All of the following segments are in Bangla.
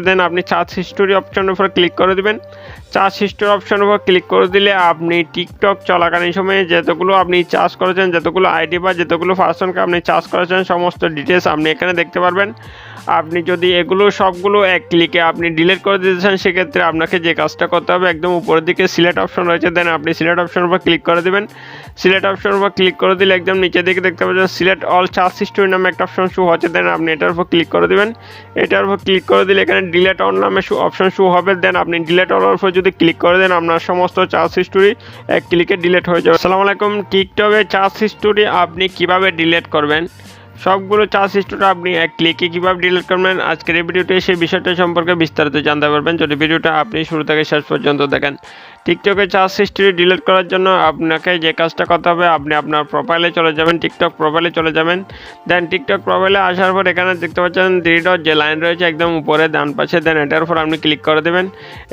দেন আপনি চার্জ হিস্টোরি অপশনের উপর ক্লিক করে দিবেন। চার্জ হিস্টোরি অপশনের উপর ক্লিক করে দিলে আপনি টিকটক চলাকালীন সময়ে যতগুলো আপনি চার্জ করেছেন, যতগুলো আইডি বা যতগুলো পার্সনকে আপনি চার্জ করেছেন, সমস্ত ডিটেলস আপনি এখানে দেখতে পারবেন। আপনি যদি এগুলো সবগুলো এক ক্লিকে আপনি ডিলিট করে দিতে চান, সেক্ষেত্রে আপনাকে যে কাজটা করতে হবে, একদম উপরের দিকে সিলেক্ট অপশন রয়েছে দেন আপনি সিলেক্ট অপশনের উপর ক্লিক করে দেবেন। সিলেক্ট অপশনের উপর ক্লিক করে দিলে একদম নিচের দিকে দেখতে পাচ্ছেন সিলেক্ট অল চার্জ হিস্টোরি নামে একটা অপশন শো হচ্ছে দেন আপনি এটার উপর ক্লিক করে দেবেন। এটার উপর ক্লিক করে দিলে এখানে ডিলেট অন নামে অপশন শু হবে দেন আপনি ডিলেট অন উপর যদি ক্লিক করে দেন, আপনার সমস্ত চার্জ হিস্টোরি এক ক্লিকে ডিলেট হয়ে যাবে। সালাম আলাইকুম টিকটকে চার্জ হিস্টোরি আপনি কীভাবে ডিলেট করবেন? সবগুলো চার্জ হিস্টোরি আপনি এক ক্লিকে কীভাবে ডিলিট করবেন? আজকের এই ভিডিওতে সেই বিষয়টা সম্পর্কে বিস্তারিত জানতে পারবেন। যদি ভিডিওটা আপনি শুরু থেকে শেষ পর্যন্ত দেখেন টিকটকে চার্জ হিস্টোরি ডিলিট করার জন্য আপনাকে যে কাজটা করতে হবে, আপনি আপনার প্রোফাইলে চলে যাবেন, টিকটক প্রোফাইলে চলে যাবেন। দেন টিকটক প্রোফাইলে আসার পর এখানে দেখতে পাচ্ছেন থ্রি ডট যে লাইন রয়েছে একদম উপরে, ডান পাশে। দেন এটার উপর আপনি ক্লিক করে দেবেন।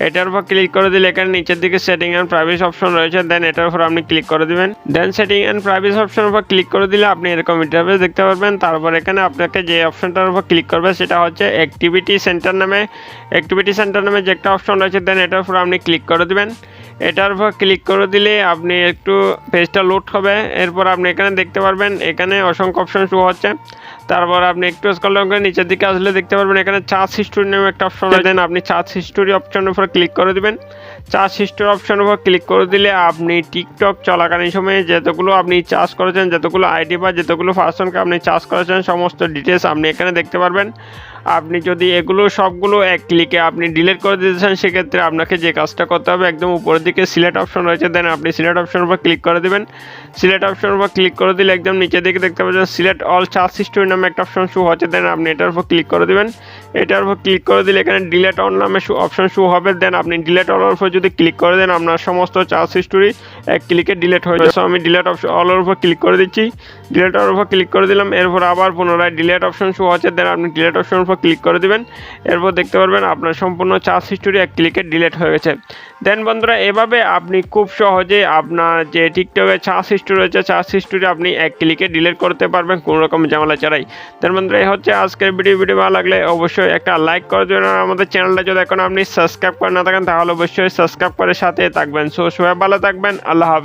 এটার উপর ক্লিক করে দিলে এখানে নিচের দিকে সেটিং অ্যান্ড প্রাইভেসি অপশন রয়েছে। দেন এটার উপর আপনি ক্লিক করে দিবেন। দেন সেটিং অ্যান্ড প্রাইভেসি অপশনের উপর ক্লিক করে দিলে আপনি এরকম ইন্টারফেস দেখতে পারবেন। তারপর এখানে আপনাকে যে অপশনটার উপর ক্লিক করবে সেটা হচ্ছে অ্যাক্টিভিটি সেন্টার নামে। অ্যাক্টিভিটি সেন্টার নামে যে একটা অপশন রয়েছে দেন এটার উপর আপনি ক্লিক করে দিবেন। এটার উপর ক্লিক করে দিলে আপনি একটু পেজটা লোড হবে। এরপর আপনি এখানে দেখতে পারবেন, এখানে অসংখ্য অপশন শো হচ্ছে। তারপর আপনি একটু স্কল করে নিচের দিকে আসলে দেখতে পারবেন এখানে চার্জ হিস্টোরি নামে একটা অপশন দেন আপনি চার্জ হিস্টোরি অপশনের উপর ক্লিক করে দেবেন। চার্জ হিস্টোরি অপশনের উপর ক্লিক করে দিলে আপনি টিকটক চলাকালীন সময়ে যতগুলো আপনি চার্জ করেছেন যতগুলো আইডি বা যতগুলো পার্সনকে আপনি চার্জ করেছেন সমস্ত ডিটেলস আপনি এখানে দেখতে পারবেন। আপনি যদি এগুলো সবগুলো এক ক্লিকে আপনি ডিলিট করে দিতে চান সেক্ষেত্রে আপনাকে যে কাজটা করতে হবে একদম উপরের দিকে সিলেক্ট অপশন রয়েছে দেন আপনি সিলেক্ট অপশনের উপর ক্লিক করে দেবেন। সিলেক্ট অপশনের উপর ক্লিক করে দিলে একদম নিচের দিকে দেখতে পাচ্ছেন সিলেক্ট অল চার্জ হিস্টোরি নামে একটা অপশন শু হচ্ছে দেন আপনি এটার উপর ক্লিক করে দেবেন। এটার উপর ক্লিক করে দিলে এখানে ডিলেট অন নামে অপশন শো হবে দেন আপনি ডিলেট অনের উপর যদি ক্লিক করে দেন, আপনার সমস্ত চার্জ হিস্টোরি এক ক্লিকে ডিলেট হয়ে যাবে। আমি ডিলেট অপশন অলের উপর ক্লিক করে দিচ্ছি। ডিলেট অনের উপর ক্লিক করে দিলাম, এরপর আবার পুনরায় ডিলেট অপশন শু হচ্ছে দেন আপনি ডিলেট অপশনের উপর ক্লিক করে দিবেন। এরপর দেখতে পারবেন, আপনার সম্পূর্ণ চার্জ হিস্টোরি এক ক্লিকে ডিলেট হয়ে গেছে। দেন বন্ধুরা, এভাবে আপনি খুব সহজে আপনার যে টিকটকে চার্জ হিস্টোরি রয়েছে, চার্জ হিস্টোরি আপনি এক ক্লিকে ডিলিট করতে পারবেন, কোনো রকম ঝামেলা ছাড়াই। দেন বন্ধুরা, এই হচ্ছে আজকের ভিডিও ভিডিও ভালো লাগলে অবশ্যই একটা লাইক করে দেবেন আর আমাদের চ্যানেলটা যদি এখন আপনি সাবস্ক্রাইব করে না থাকেন, তাহলে অবশ্যই সাবস্ক্রাইব করে সাথে থাকবেন। সো সবাই ভালো থাকবেন, আল্লাহ হাফেজ।